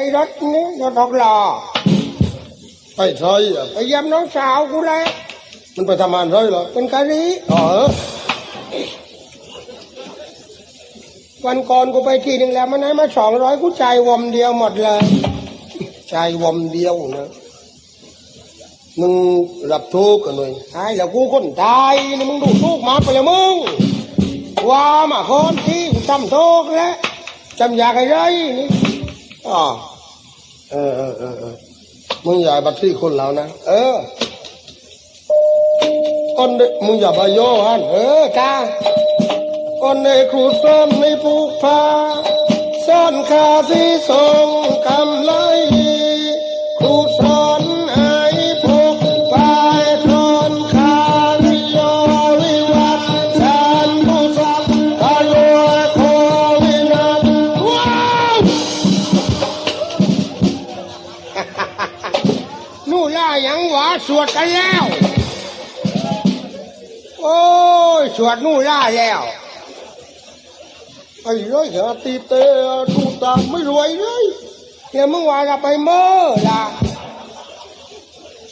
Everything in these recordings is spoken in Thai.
อ้รถนี่รถทอกหล่อไปใช่อะไปเยี่ยมน้องสาวกูแล้วมันไปทำงานใช่เหรอเป็นกะลีอ๋อเหรอวันก่อนกูไปทีหนึ่งแล้วมันให้มาสองร้อยกูจ่ายวอมเดียวหมดเลยชายวอมเดียวนะมึงรับทุกข์กันหน่อยไอ้แล้วกูคนตายนี่มึงดูทุกมาไปเลยมึงว่ามาคนที่กูทำโทษแล้วจำอยากอะไรนี่ อ๋อเออเออเออเออมึงอย่าบัตรที่คนเรานะ เออก้นเดมึงอย่าบาโยฮันเออจ้าก้นในครูซ้อนในผูกผ้าซ่อนคาสีทรงกำไล สวดกันแล้ว โอ้ย สวดนู่นล่าแล้วไอ้ร้อยหาตีเตะดูตาไม่รวยเลยเดี๋ยวมึงว่าเราไปเมื่อล่ะ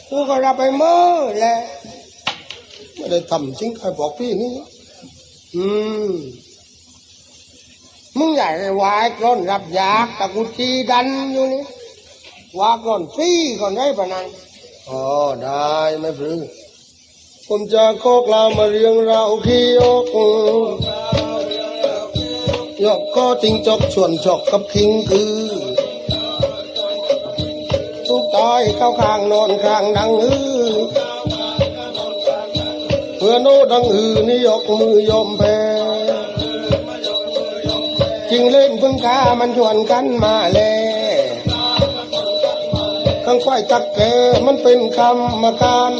กูก็เราไปเมื่อแหละไม่ได้ทำจริงใครบอกพี่นี่ อืมมึงใหญ่เลยวายกล้นรับยากตะกุชีดันอยู่นี่วากล้นฟรีก่อนได้ปะนั้น อ๋อได้ไม่พรึงผมจะโคกลามาเรียงเราขี้ยกยกก็จิงจกชวนจกกับคิงคือทุกต้อยเข้าข้างนอนข้างดังฮือเพื่อโนดังอือนี่ยกมือยอมแพ้จริงเล่นพึ่งกามันชวนกันมาแลข้างควายตักแกมันเป็นคำมาการ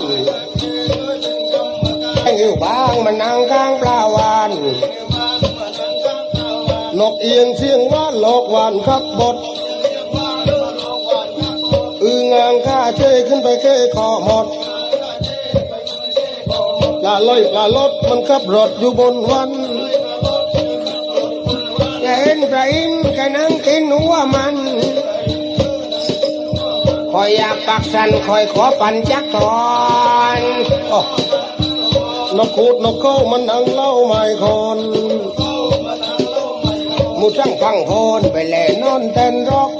ไอ้หิวบางมันนั่งข้างปลาวานนกเอียงเสียงว่านหลอกหวานครับบดอืองางข้าเจ้ขึ้นไปเก้คอหมดปลาลอยปลาลดมันขับรถอยู่บนวันจะเห็นพระอินทร์แกนั่งกินหัวมัน อยอยากปักสันคอยขอปันจักตอนอนกคูดนกเข้ามันนังเล่าไม่คนมูสั่งฟังโพนไปแล่นอนเต้นรอก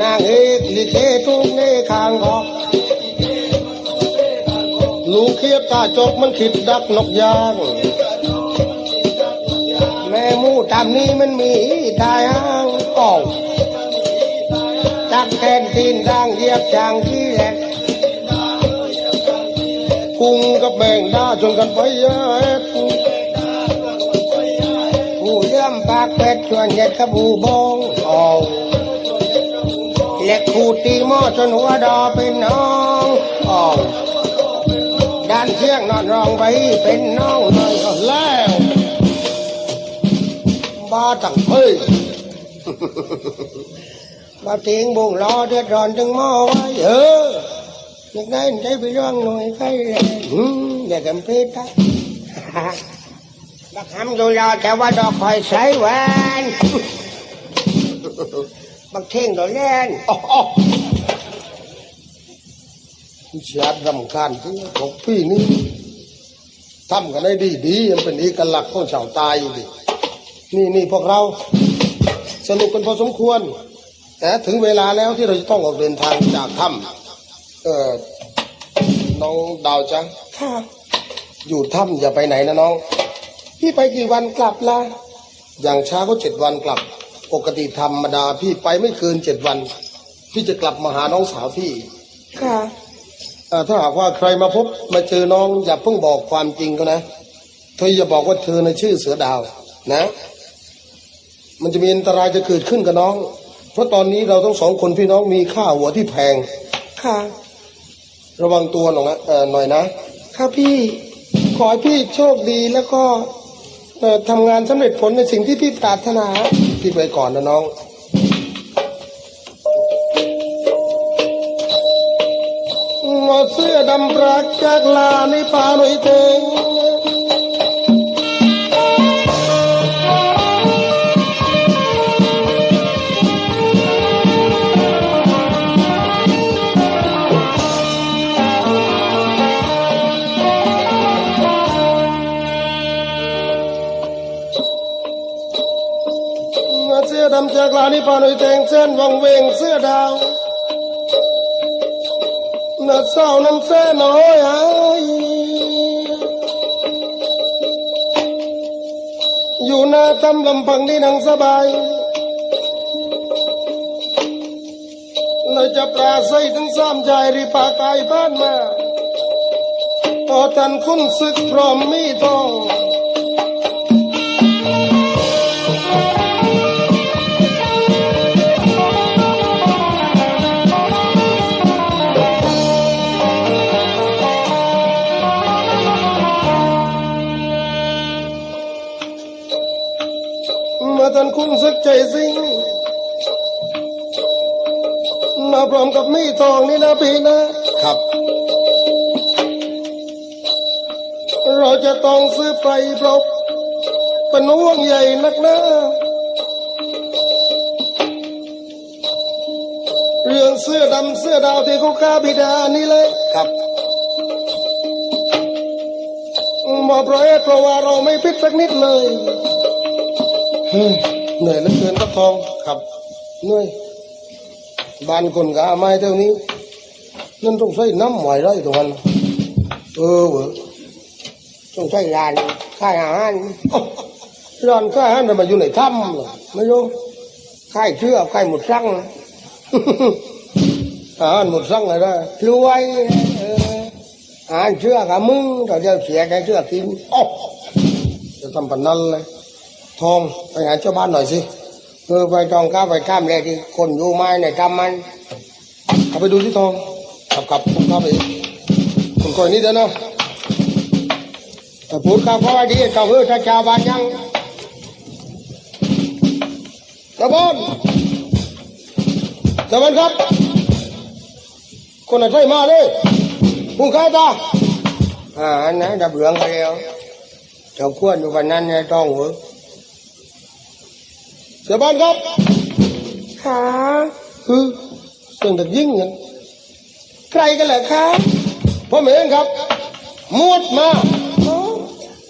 นางเอกลิเกทุกเนข้างออกลูกเคียบตาจกมันขิดดักนกยาง แม่มูตามนี้มันมีตายห้างกอง ตักแทนตีนด่างเหยียบจางที่แหลกกุ้งกับแมงดาจนกันไปแย่เอ็ดผู้เลื่อมปากเป็ดชวนเห็ดกับผู้บงอ๋อเล็กขูดตีหม้อจนหัวดอเป็นน้องอ๋อด้านเชียงนอนรองไปเป็นน้องนอยก็แล้วบ้าจังเฮ้ย มาทิ้งบุงรอเดือดร้อนถึงหม้อไว้เอออยากได้ใจไปร่องหน่อยใครเลยอืมอย่ากันเพชรนะบักหำอยู่รอแต่ว่าดอกคอยใส่แวนบักเท่งตัวเล่นอ๋ออ๋อชาดรำคาญที่ของพี่นี่ทำกันได้ดีดีๆมันเป็นเอกลักษณ์ของชาวตายดินี่นี่พวกเรา สนุกกันพอสมควร แต่ถึงเวลาแล้วที่เราจะต้องออกเดินทางจากถ้ำเออน้องดาวจังค่ะอยู่ถ้ำอย่าไปไหนนะน้อง พี่ไปกี่วันกลับล่ะอย่างช้าก็เจ็ดวันกลับ ปกติธรรมดาพี่ไปไม่เกินเจ็ดวัน พี่จะกลับมาหาน้องสาวพี่ ค่ะเอ่อถ้าหากว่าใครมาพบมาเจอน้องอย่าเพิ่งบอกความจริงก็นะ เธออย่าบอกว่าเธอในชื่อเสือดาวนะ มันจะมีอันตรายจะเกิดขึ้นกับน้อง เพราะตอนนี้เราทั้งสองคนพี่น้องมีค่าหัวที่แพง ค่ะ ระวังตัวหน่อยนะเออหน่อยนะ ค่ะพี่ ขอให้พี่โชคดีแล้วก็เอ่อทำงานสำเร็จผลในสิ่งที่พี่ปรารถนา พี่ไปก่อนนะน้อง หมดเสื้อดำปรักจากลาในป่าหน่อยเต นิพานอยแทงเส้นวังเวงเสื้อดาวน่าเศร้านั้นแซ่น้อยหายอยู่หน้าตำลำพังที่นังสบายเลยจะปลาใส่ทั้งสามใจรีปากายบ้านมาต่อทันคุณศึกพร้อมมีทอง คุณสึกใจสิงมาพร้อมกับมีดทองนี่นะพี่นะครับ เราจะต้องซื้อไปปรบเป็นห่วงใหญ่นักนะเรื่องเสื้อดำเสื้อดาวที่เขาฆ่าบิดานี่เลยครับมาเพราะเหตุเพราะว่าเราไม่พิดสักนิดเลยเฮ้ย เหนื่อยเหลือเกินครับทองครับเหนื่อยบานคนกอาไม้เท่านี้นั่นต้องใช้น้ำไหวไรตรงนั้นเออเว้ยต้องใช้ร้านค่ายอาหารร้านข้าหันมาอยู่ในถ้ำเหรอไม่รู้ค่ายเชื่อค่ายหมดสั่งอาหารหมดสั่งอะไรได้รวยเอาหารเชื่อกับมึงเราจะเสียแค่เชื่อกินโอ้จะทำปันนั้นเลย ทองไปหาเจ้าบ้านหน่อยสิคือไปจองข้าวไปข้ามเลยที่คนอยู่ไม้ในทำมันเอาไปดูที่ทองขับขับผมเข้าไปคนคอยนี่เด้อนะแต่พูดกับพ่อดีก็คือถ้าชาวบ้านยังเจ้าบ้านเจ้าบ้านครับ คนไหนใช่มาเลยผู้ค้าตาอ่าอันนั้นดับเหลืองไปแล้วเจ้าควรอยู่วันนั้นเนี่ยต้องเหรอ เจ้าบ้านครับค่ะคือเสียงเด็กยิ่งกันใครกันเหรอคะผมเองครับมวดมาโอ้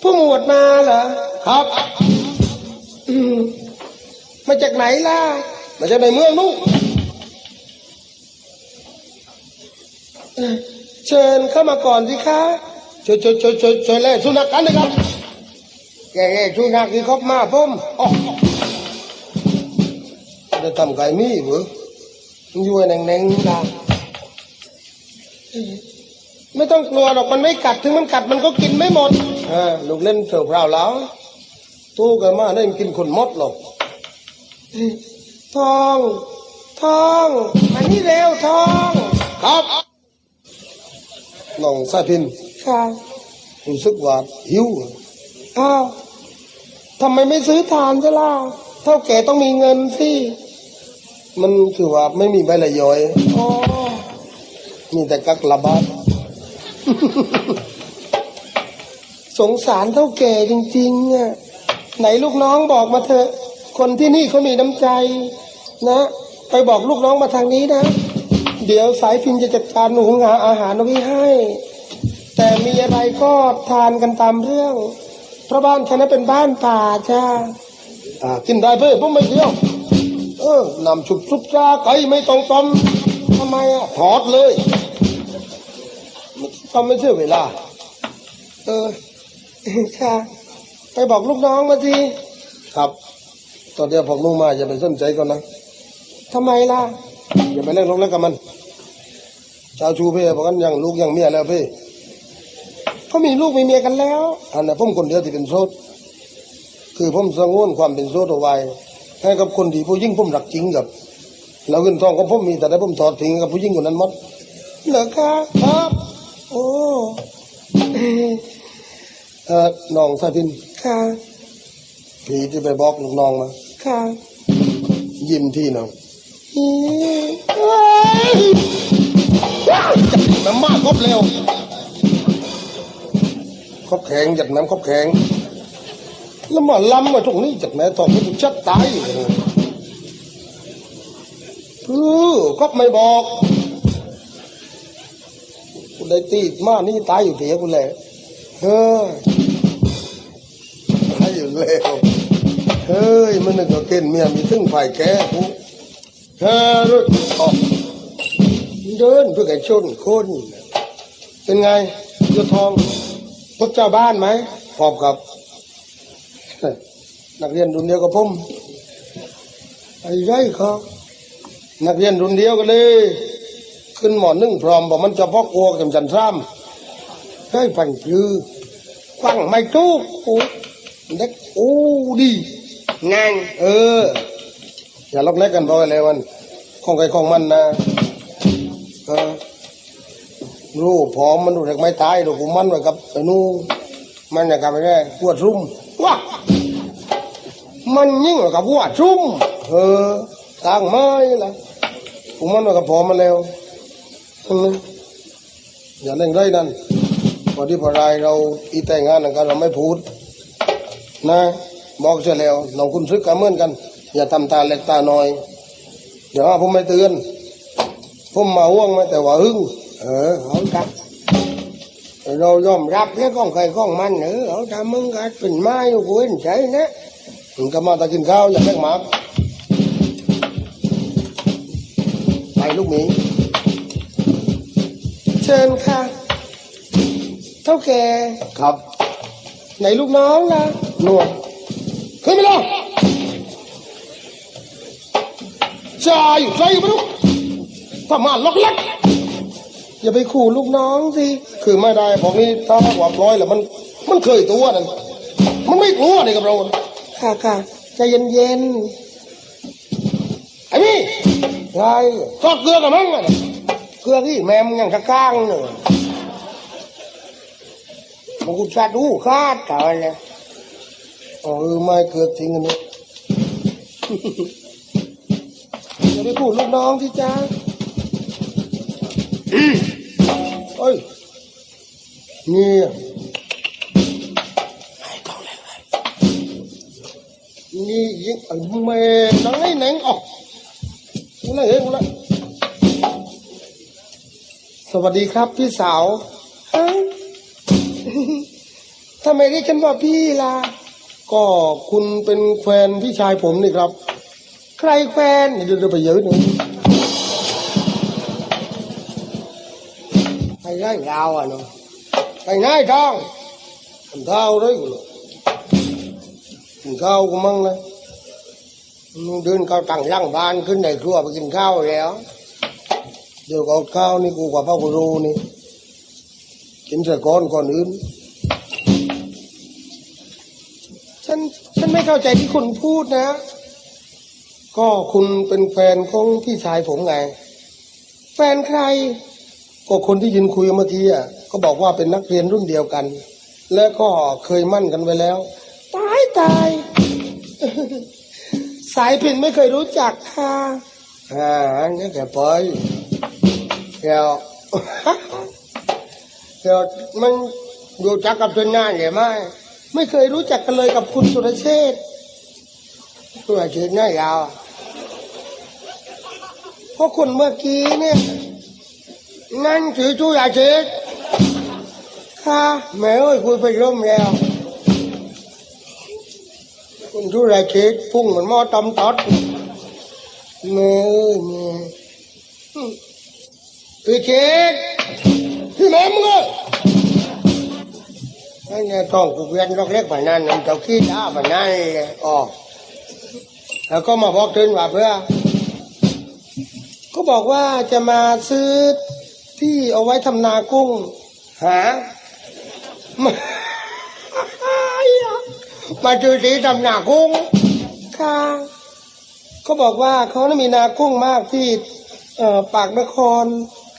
ผู้หมวดมาเหรอครับอืมมาจากไหนล่ะมาจากในเมืองนู้นเชิญเข้ามาก่อนสิคะช่วยช่วยช่วยช่วยช่วยแล่สุนัขกันนะครับแกเอ้ชูนักที่คบมาผมอ๋อ จะทำไก่มีเหรอมันอยู่แหน่งๆนะไม่ต้องกลัวหรอกมันไม่กัดถึงมันกัดมันก็กินไม่หมดอ่าลูกเล่นเสือเปล่าแล้วตู้กันมาได้กินคนมดหรอกทองทองมานี่เร็วทองครับน้องสายพินค่ะรู้สึกว่าหิวอ้าวทำไมไม่ซื้อทานซะล่ะเท่าแก่ต้องมีเงินสิ มันคือว่าไม่มีใบละย้อยอ๋อมีแต่กักละบาทสงสารเท่าแก่จริงๆอะไหนลูกน้องบอกมาเถอะ คนที่นี่เขามีน้ำใจ นะ ไปบอกลูกน้องมาทางนี้นะ เดี๋ยวสายฟินจะจัดการหุงหาอาหารเอาไว้ให้ แต่มีอะไรก็ทานกันตามเรื่อง เพราะบ้านฉันนั้นเป็นบ้านป่าจ้าอ่ากินได้เพื่อผมไม่เกี่ยว เออนำชุบซุปจ้าไก่ไม่ต้องต้มทำไมอะถอดเลยต้มไม่เสียเวลา เออค่ะไปบอกลูกน้องมาสิครับ ตอนเดียวพวกลูกมาอย่าไปสนใจก่อนนะทำไมล่ะ อย่าไปเล่นลงเล่นกับมันชาวชูเพ่บอกกันยังลูกยังเมียแล้วเพ่เขามีลูกมีเมียกันแล้วอันนั้นผมคนเดียวที่เป็นโสดคือผมสงวนความเป็นโสดเอาไว้ ให้กับคนที่ผู้ยิ่งผมรักจริงกับแล้วเงินทองของผมมีแต่ได้ผมถอดทิ้งกับผู้ยิ่งคนนั้นหมดเหรอคะครับ โอ้เออน้องสาธินค่ะพี่ที่ไปบอกลูกน้องมาค่ะยิ้มที่หนึ่งอีจับน้ำมากครบเร็วครบแข็งจัดน้ำครบแข็ง แล้วมาล้ำมาตรงนี้จัดแม่ทองให้กูชัดตายอยู่เออก็ไม่บอกกูได้ตีมานี่ตายอยู่เถียกูเลยเฮ้ยตายอยู่แล้วเฮ้ยมันนึกว่าเกณฑ์เมียมีถึงฝ่ายแก่กูฮะรถออกเดินเพื่อแกชนคนเป็นไงยศทองพบเจ้าบ้านไหมพอบคับ นักเรียนรุ่นเดียวกับผมไอ้ไรครับนักเรียนรุ่นเดียวกันเลย ขึ้นหมอนึ่งพร้อมบอกมันจะพอกโอกับจันทรามได้ฟันยือฟังไม่ตู้โอ้เด็กโอ้ดีงานเออ อย่าล็อกเล็กกันพอเลยมันของใครของมันนะเออรู้พร้อมมันดูเด็กไม่ตายหรอกกูมันไว้กับไอ้นู่นมันจะกลับไปได้ปวดรุ่มว้า มันยิ่งกว่ากัวดรุ่มเออทางไม้ละกูมันกับพอมมันแล้วอย่าเล่นไรนั่นพอที่พอไรเราอีแต่งงานกันเราไม่พูด นะ บอกเสียแล้วน้องคุณซึกกันเหมือนกัน อย่าทำตาเล็กตาน้อยเดี๋ยวผมไม่เตือนผมมาห่วงไหมแต่ว่าหึงเออเอาครับเรายอมรับเนี่ยของใครของมันเออเอาถ้ามึงก็เป็นไม้กูเห็นใจนะ มึงก็มาตะกินข้าวอย่าแม่งหมากไปลูกหมีเชิญค่ะ เท่าแก่ครับไหนลูกน้องล่ะหนวดขึ้นไปเลยจ่าอยู่ใครอยู่ไม่รู้ทำมาล็อกเล็กอย่าไปขู่ลูกน้องสิ คือไม่ได้พวกนี้ถ้าว่าปล่อยแล้วมัน มันเคยตัวนั่นมันไม่กลัวนี่กับเรา ค่ะค่ะใจเย็นๆไอ้นี่ไงทอดเกลือกับมั้งอะเกลือที่แม่มงยังกะก้างเนี่ยมันกูชัดหูคาดก่อนเลยเออไม่เกิดจริงอันนี้อย่าไปพูดลูกน้องที่จ้าเอ้ยนี่ นี่ยิงไอ้แม่นังไอ้แนงออกกูเลยเห็นกูเลยสวัสดีครับพี่สาวทำไมเรียกฉันว่าพี่ล่ะก็คุณเป็นแฟนพี่ชายผมนี่ครับ ใครแฟนเดี๋ยวเดี๋ยวไปเยอะหนึ่งไปได้ยาวอะเนาะไปง่ายท้องกินข้าวด้วยกูเลย กินข้าวกูมั่งนะมึงเดินเข้าตั้งร่างบ้านขึ้นในครัวไปกินข้าวแล้ว เดี๋ยวก็อาข้าวนี่กูกว่าพ่อกูรู้นี่กินเสียก่อนก่อนอื่นฉันฉันไม่เข้าใจที่คุณพูดนะ ก็คุณเป็นแฟนของพี่ชายผมไง แฟนใคร ก็คนที่ยืนคุยเมื่อกี้อะก็บอกว่าเป็นนักเรียนรุ่นเดียวกัน และก็เคยมั่นกันไว้แล้วายตาย สายพินไม่เคยรู้จักค่ะอ่างั้นแกไปเดี๋ยวเดี๋ยวมันรู้จักกับจนนานใช่ไหมไม่เคยรู้จักกันเลยกับคุณสุรเชษฐ์สุรเชษฐ์หน้ายาวอะเพราะคนเมื่อกี้เนี่ยนั่นคือจุยาเชษฐ์ค่ะแม่เอ้ยคุยไปร่มแล้ว คุณทุราเชษฐ์พุ่งเหมือนหม้อตำตอดแม่เอ้ยแม่หึพี่เชษฐ์พี่แม่มึงเอ้ยไอ้เนี่ยต้องกูเวียนล็อกเล็กผ่านนั้นมันเจ้าขี้ด่าผ่านนั้นอ๋อแล้วก็มาบอกเตือนว่าเพื่อก็บอกว่าจะมาซื้อที่เอาไว้ทำนากุ้ง หา มามาซื้อที่ทำนากุ้ง ค่ะเขาบอกว่าเขาน่ะมีนากุ้งมากที่เอ่อปากนคร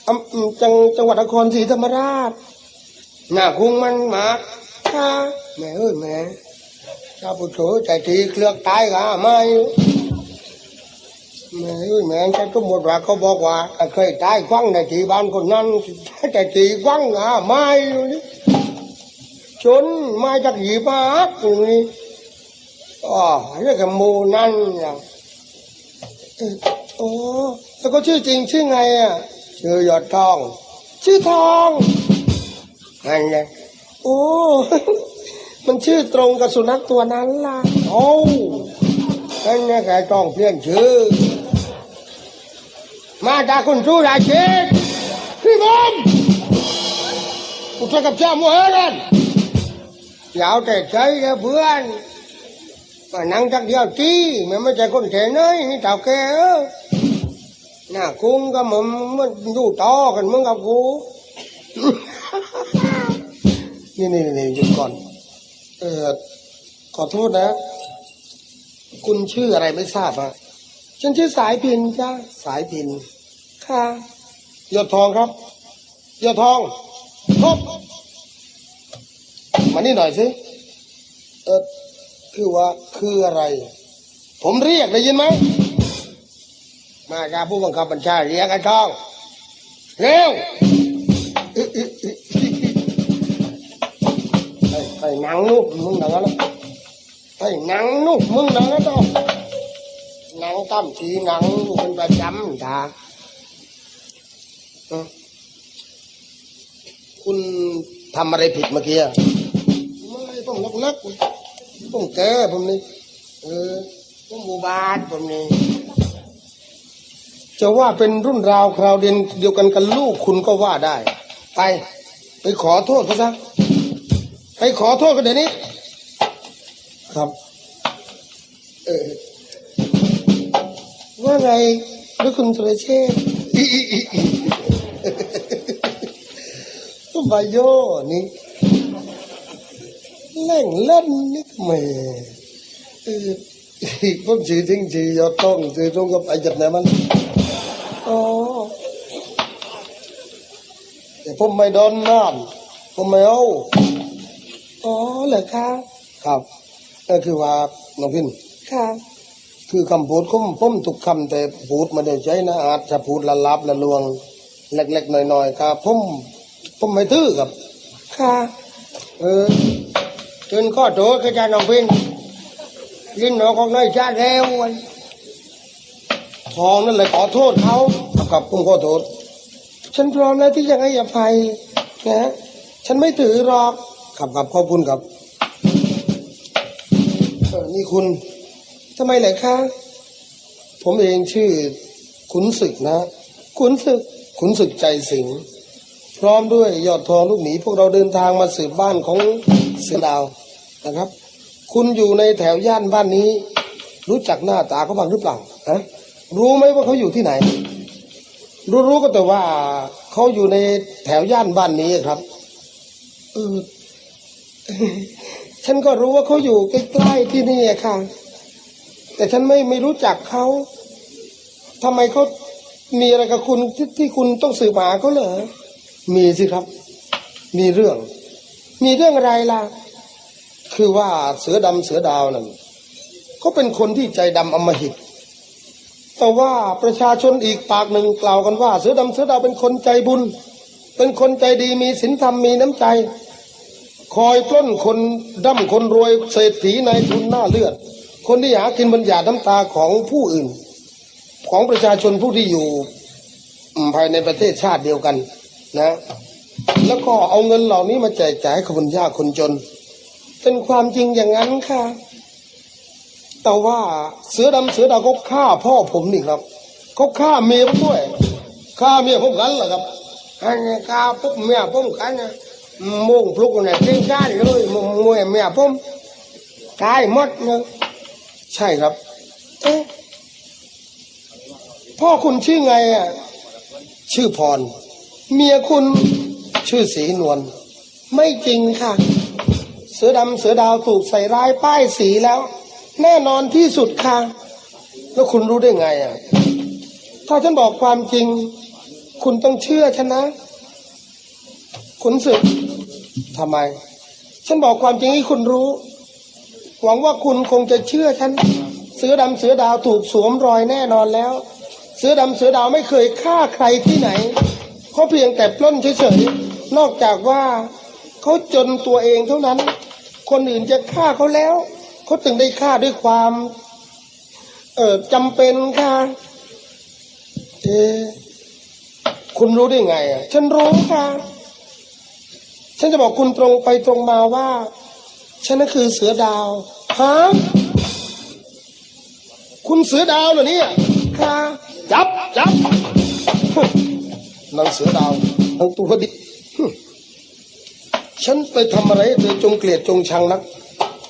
อำอืมจังจังหวัดนครศรีธรรมราชนากุ้งมันมากค่ะแม่เอ้ยแม่ชาวผู้โถใจทีเคลือกตายกะไม่แม่เอ้ยแม่ฉันก็หมดว่าเขาบอกว่าเคยตายควังในที่บ้านคนนั้นแต่ที่ควังอะไม่อยู่นี่ จนมาจากหยีบาดอยู่นี่อ๋อเรียกกับหมูนั่นอะเอ่อโอ้แล้วก็ชื่อจริงชื่อไงอะชื่อยอดทอง ชื่อทองนั่นไงโอ้มันชื่อตรงกับสุนัขตัวนั้นล่ะโอ้นั่นนะแกต้องเปลี่ยนชื่อ มาจากคุณสุราชษพี่บอมกูจะกับเจ้ามัวเรน อยาวแต่ใจกับเพื่อนมานั่งจักเดียวจี้มันไม่ใช่คนเทนเลยนี่เต่าแกเออหน้าคุ้งก็มึงมันดูต่อกันมึงกับกูนี่นี่นี่หยุดก่อน เออขอโทษนะ คุณชื่ออะไรไม่ทราบอะฉันชื่อสายพินจ้าสายพินค่ะยอดทองครับยอดทองครบ มานี่หน่อยสิเออคือว่าคืออะไร ผมเรียกได้ยินไหมมาจากผู้บังคับบัญชาเรียกไอ้ทอง เร็วไอ้หนังนุบมึงหนังอะไรไอ้หนังนุบมึงหนังอะไรต่อหนังตั้มทีหนังอยู่เป็นประจำจ้าคุณทำอะไรผิดเมื่อกี้ ต้องลักลักๆต้องแก้ผมนี่เออต้องบูบาทผมนี่จะว่าเป็นรุ่นราวคราวเดียนเดียวกันกับลูกคุณก็ว่าได้ ไป ไปขอโทษเขาซะไปขอโทษกันเดี๋ยวนี้ ครับ เออว่าไงด้วยคุณสุรเชษฐ์อีอีอีอีบายโยนี่ เล่งเล่นนี่แหม่เออผมชื่อทิ้งชื่อยอดต้องชื่อตรงกับไอ้จัดไหนมันอ๋อแต่ผมไม่โดนน้ำผมไม่เอาอ๋อเหรอคะครับก็คือว่าน้องพินค่ะคือคำพูดผมผมทุกคำแต่พูดไมาได้ใช้นะอาจจะพูดละลับละลวง เล็กๆหน่อยๆครับผมผมไม่ตื้อครับ ค่ะ เออ จนข้อโทษก็จะน้องพินลิ้นหนอของน้อยชาติแล้วันทองนั่นเลยขอโทษเขากับผมขอโทษ ฉันพร้อมแล้วที่จะให้อภัยนะฉันไม่ถือหรอกครับครับขอบคุณครับเออนี่คุณทำไมเหรอคะ ผมเองชื่อขุนศึกนะ ขุนศึก ขุนศึกใจสิง พร้อมด้วยยอดทองลูกหมีพวกเราเดินทางมาสืบบ้านของ เสือดาวนะครับ คุณอยู่ในแถวย่านบ้านนี้ รู้จักหน้าตาเขาบ้างหรือเปล่าฮะรู้ไหมว่าเขาอยู่ที่ไหน รู้รู้ก็แต่ว่าเขาอยู่ในแถวย่านบ้านนี้ครับเออฉันก็รู้ว่าเขาอยู่ใกล้ๆที่นี่ค่ะ แต่ฉันไม่ไม่รู้จักเขาทำไมเขามีอะไรกับคุณที่ที่คุณต้องสืบหาเขาเหรอมีสิครับ มีเรื่อง มีเรื่องอะไรล่ะ คือว่าเสือดำเสือดาวนั่นเขาเป็นคนที่ใจดำอมหิต แต่ว่าประชาชนอีกปากหนึ่งกล่าวกันว่า เสือดำเสือดาวเป็นคนใจบุญ เป็นคนใจดีมีศีลธรรมมีน้ำใจ คอยปล้นคนดั้มคนรวยเศรษฐีนายทุนหน้าเลือด คนที่หากินบรรยาน้ำตาของผู้อื่น ของประชาชนผู้ที่อยู่อืมภายในประเทศชาติเดียวกันนะ แล้วก็เอาเงินเหล่านี้มาแจกจ่ายให้คนยากคนจน เป็นความจริงอย่างนั้นค่ะ แต่ว่าเสือดำเสือดาวเขาฆ่าพ่อผมนี่ครับเขาฆ่าเมียผมด้วยฆ่าเมียผมกันเหรอครับอันนี้ฆ่าปุ๊บเมียผมกันนะมุ่งพลุกเนี่ยทิ้งก้าเลยมุ่งมวยเมียผมตายหมดเนะใช่ครับเอ๊ะพ่อคุณชื่อไงอะชื่อพร เมียคุณ ชื่อสีนวลไม่จริงค่ะ เสือดำเสือดาวถูกใส่ร้ายป้ายสีแล้ว แน่นอนที่สุดค่ะ แล้วคุณรู้ได้ไงอะ ถ้าฉันบอกความจริง คุณต้องเชื่อฉันนะขุนศึกทำไม ฉันบอกความจริงให้คุณรู้ หวังว่าคุณคงจะเชื่อฉัน เสือดำเสือดาวถูกสวมรอยแน่นอนแล้ว เสือดำเสือดาวไม่เคยฆ่าใครที่ไหนเขาเพียงแต่ปล้นเฉยๆ นอกจากว่าเขาจนตัวเองเท่านั้น คนอื่นจะฆ่าเขาแล้ว เขาถึงได้ฆ่าด้วยความเออจำเป็นค่ะเอคุณรู้ได้ไงอะ ฉันรู้ค่ะ ฉันจะบอกคุณตรงไปตรงมาว่า ฉันนั่นคือเสือดาวฮะคุณเสือดาวเหรอเนี่ยค่ะ จับจับนางเสือดาวทางตัวดิ ฉันไปทำอะไรให้เธอจงเกลียดจงชังนัก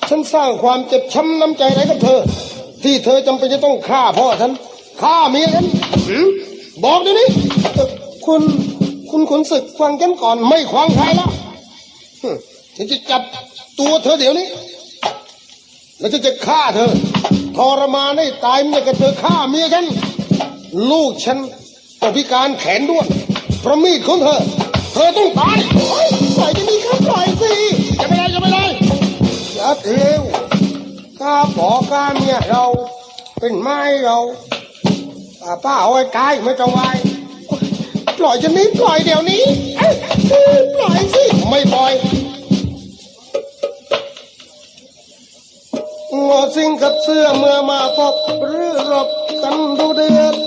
ฉันสร้างความเจ็บช้ำน้ำใจอะไรกับเธอ ที่เธอจำเป็นจะต้องฆ่าพ่อฉันฆ่าเมียฉันหืมบอกเดี๋ยวนี้เอ่อคุณคุณขุนศึกฟังกันก่อนไม่ขวางใครแล้วฮึฉันจะจับตัวเธอเดี๋ยวนี้ แล้วฉันจะฆ่าเธอทรมานให้ตายเมื่อกับเธอฆ่าเมียฉันลูกฉันต้องพิการแขนด้วนเพราะมีดของเธอ เธอต้องตายโอ๊ย ปล่อยจะมีครับปล่อยสิจะไม่ได้จะไม่ได้อย่เทวข้าปอข้าเมียเรา เป็นไม้เราป้าป้าเอาไว้กายไม่ต้องไว้ปล่อยจะนี้ปล่อยเดี๋ยวนี้เอ้ยปล่อยสิไม่ปล่อยงอสิงกับเสื้อเมื่อมาพบหรือรบกันดูเดือด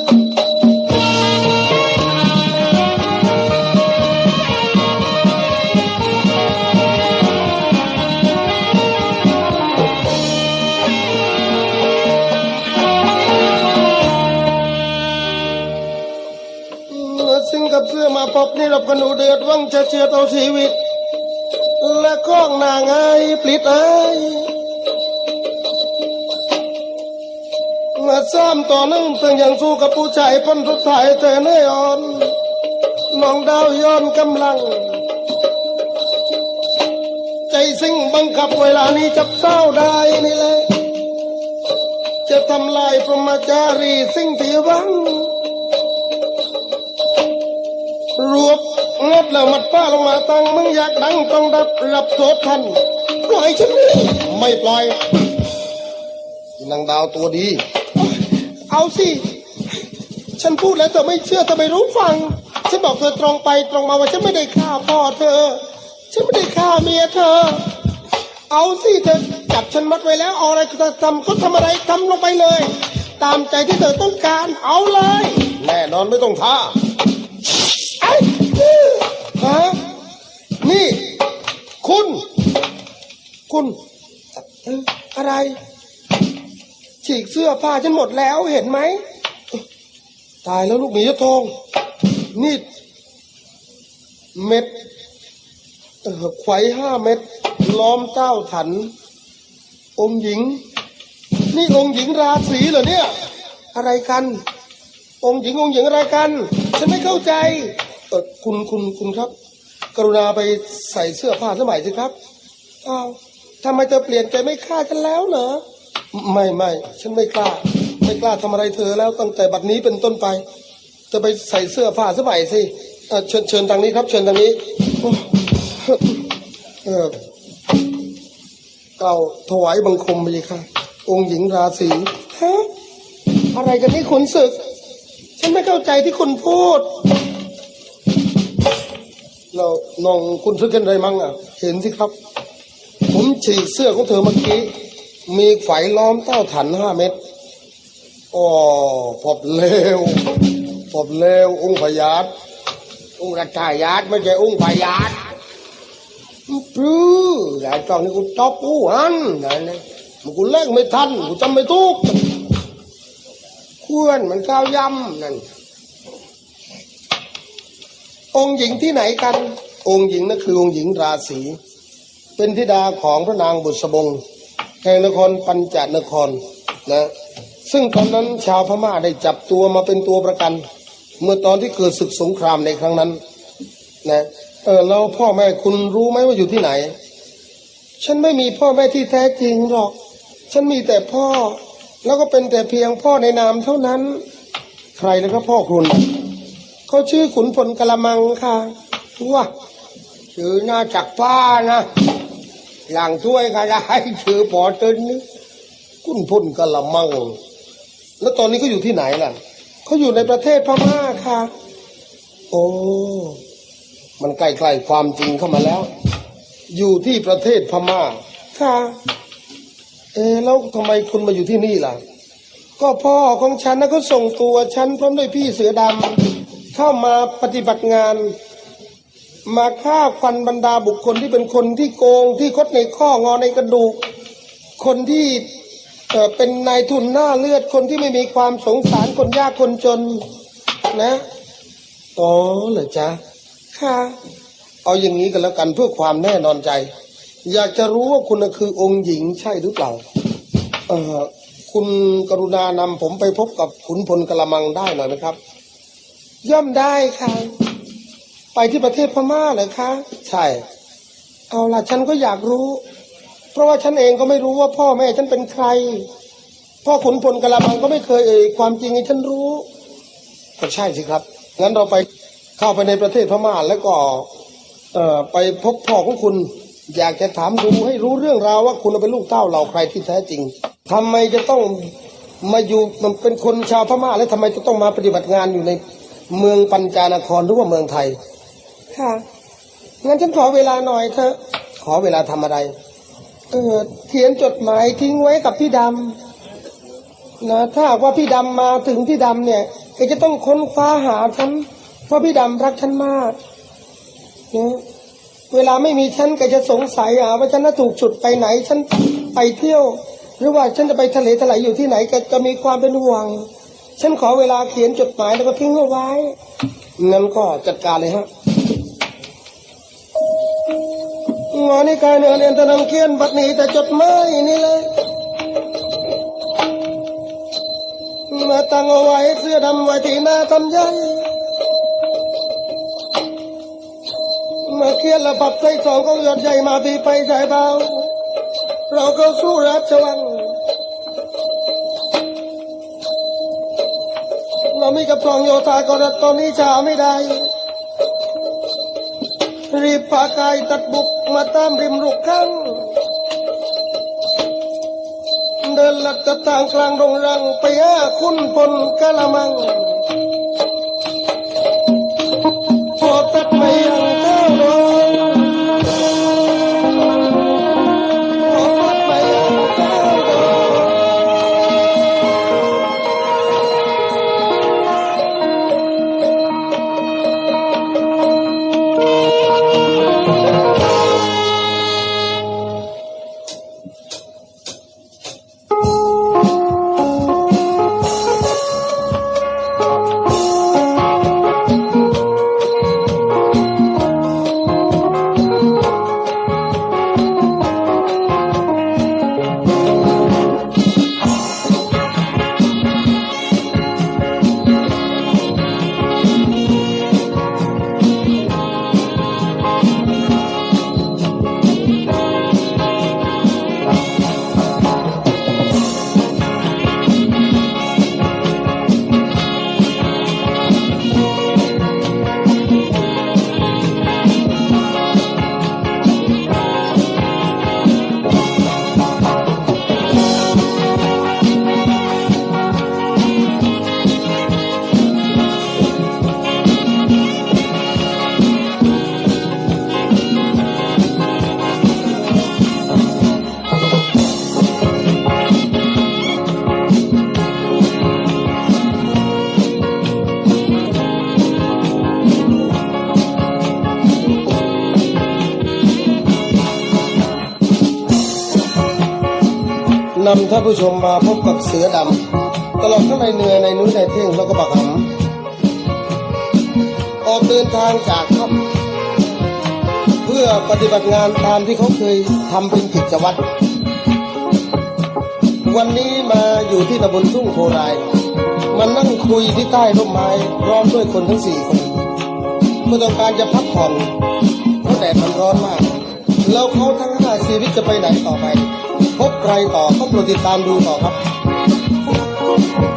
พบนี่รบกันดูเดือดวังจะเชียดเอาชีวิต และข้องนางไอ้ปลิดไอ้มื่อซ้ำต่อนึ่งเพียงยังสู้กับผู้ชายพ้นทุกทายแต่เนยอ่อนน้องดาวย้อนกำลัง ใจสิ่งบังคับเวลานี้จับเศร้าได้นี่แหละจะทำลายพรหมจารีสิ่งที่วัง รวบงัดแล้วมัดป้าลงมาตั้งมึงอยากดังต้องรับรับโทษทันปล่อยฉันไม่ปล่อยนางดาวตัวดี เอาสิ ฉันพูดแล้วเธอไม่เชื่อเธอไม่รู้ฟัง ฉันบอกเธอตรงไปตรงมาว่าฉันไม่ได้ฆ่าพ่อเธอ ฉันไม่ได้ฆ่าเมียเธอ เอาสิเธอจับฉันมัดไว้แล้วเอาอะไรก็ทำก็ทำอะไรทำลงไปเลย ตามใจที่เธอต้องการเอาเลย แน่นอนไม่ต้องท่าะนี่ คุณ คุณ อะไร ฉีกเสื้อผ้าฉันหมดแล้วเห็นไหม ตายแล้วลูกหมียะทองนี่ เม็ดไขว้ห้าเม็ดล้อมเต้าถัน องหญิง นี่องหญิงราศีเหรอเนี่ย อะไรกัน องหญิงองหญิงอะไรกัน ฉันไม่เข้าใจ เออคุณคุณคุณครับ กรุณาไปใส่เสื้อผ้าสมัยสิครับอ้าวทำไมเธอเปลี่ยนใจไม่ฆ่าฉันแล้วเหรอไม่ไม่ฉันไม่กล้า ไม่กล้าทำอะไรเธอแล้วตั้งแต่บัดนี้เป็นต้นไปจะไปใส่เสื้อผ้าสมัยสิเอ่อเชิญเชิญทางนี้ครับ เชิญทางนี้เออเก่าถวายบังคมไปเลยค่ะ องค์หญิงราศีฮะอะไรกันนี่ขุนศึก ฉันไม่เข้าใจที่คุณพูด เราน้องคุณซื้อกันอะไรมั่งอะ เห็นสิครับ ผมฉีกเสื้อของเธอเมื่อกี้ มีไฝล้อมเต้าถันห้าเม็ดอ๋อพบเลวพบเลวองค์พยาตองค์รัชายาตไม่ใช่องค์พยาตปื้อหลายตอนนี้กูตบกูหันนั่นนะมันกูเล่กไม่ทันกูจำไม่ถูกควรมันข้าวยำนั่น องค์หญิงที่ไหนกัน องค์หญิงนั่นคือองค์หญิงราศีเป็นธิดาของพระนางบุษบงแห่งนครปัญจนครนะซึ่งตอนนั้นชาวพม่าได้จับตัวมาเป็นตัวประกัน เมื่อตอนที่เกิดศึกสงครามในครั้งนั้นนะเออแล้วพ่อแม่คุณรู้ไหมว่าอยู่ที่ไหน ฉันไม่มีพ่อแม่ที่แท้จริงหรอก ฉันมีแต่พ่อ แล้วก็เป็นแต่เพียงพ่อในนามเท่านั้น ใครนะครับพ่อคุณ เขาชื่อขุนพลกะละมังค่ะว่าชื่อหน้าจักป้านะหลังช่วยก็ได้ชื่อปอตึนนี่กุ้นพ่นกะละมัง แล้วตอนนี้เขาอยู่ที่ไหนล่ะเขาอยู่ในประเทศพม่าค่ะ โอ้มันใกล้ๆความจริงเข้ามาแล้ว อยู่ที่ประเทศพม่า ค่ะ เอ๊ะแล้วทำไมคุณมาอยู่ที่นี่ล่ะ ก็พ่อของฉันนะก็ส่งตัวฉันพร้อมด้วยพี่เสือดำ เข้ามาปฏิบัติงาน มาฆ่าควันบรรดาบุคคลที่เป็นคนที่โกงที่คดในข้องอในกระดูก คนที่เอ่อเป็นนายทุนหน้าเลือดคนที่ไม่มีความสงสารคนยากคนจนนะอ๋อเหรอจ๊ะค่ะ เอาอย่างนี้กันแล้วกันเพื่อความแน่นอนใจ อยากจะรู้ว่าคุณคือองค์หญิงใช่หรือเปล่า เอ่อคุณกรุณานำผมไปพบกับขุนพลกระมังได้หน่อยไหมครับ ย่อมได้ค่ะ ไปที่ประเทศพม่าเหรอคะใช่ เอาล่ะฉันก็อยากรู้ เพราะว่าฉันเองก็ไม่รู้ว่าพ่อแม่ฉันเป็นใคร พ่อขุนพลกระมังก็ไม่เคยเอ่ยความจริงให้ฉันรู้ ก็ใช่สิครับงั้นเราไปเข้าไปในประเทศพม่าแล้วก็เอ่อไปพบพ่อของคุณ อยากจะถามดูให้รู้เรื่องราวว่าคุณเป็นลูกเต้าเราใครที่แท้จริงทำไมจะต้องมาอยู่มันเป็นคนชาวพม่าแล้วทำไมจะต้องมาปฏิบัติงานอยู่ใน เมืองปัญจานครหรือว่าเมืองไทย ค่ะ งั้นฉันขอเวลาหน่อยเถอะ ขอเวลาทำอะไร เออเขียนจดหมายทิ้งไว้กับพี่ดำนะถ้าหากว่าพี่ดำมาถึงพี่ดำเนี่ยแกจะต้องค้นคว้าหาฉัน เพราะพี่ดำรักฉันมากนะเวลาไม่มีฉันแกจะสงสัยอะว่าฉันน่ะถูกฉุดไปไหน ฉันไปเที่ยว หรือว่าฉันจะไปทะเลทลายอยู่ที่ไหนแกจะมีความเป็นห่วง ฉันขอเวลาเขียนจดหมายแล้วก็ทิ้งเอาไว้ งั้นก็จัดการเลยฮะงอนี่กายเนื้อเรียนตะนำเขียนบัดนี้แต่จดหมายนี่เลยมาตั้งเอาไว้เสื้อดำไว้ที่หน้าทำยันมาเขียนระบับใจสองของยอดใหญ่มาพีไปสายเบา เราก็สู้ราชวัง มิกับทรองโยธากรัดตอนนี้ชาไม่ได้ รีบพากายตัดบุกมาตามริมรุกข้างเดินลัดตะทางกลางดงรังไปหาคุณพลกะละมังพอตัดไปยัง นำท่านผู้ชมมาพบกับเสือดำตลอดทั้งในเนือในนุ้ยในเท่งแล้วก็บักหำออกเดินทางจากถ้ำเพื่อปฏิบัติงานตามที่เขาเคยทำเป็นกิจวัตรวันนี้มาอยู่ที่ตำบลทุ่งโพรายมานั่งคุยที่ใต้ร่มไม้พร้อมด้วยคนทั้งสี่คนเพื่อต้องการจะพักผ่อนเพราะแดดมันร้อนมาก แล้วเขาทั้งห้าชีวิตจะไปไหนต่อไป ใครต่อต้องโปรดติดตามดูต่อครับ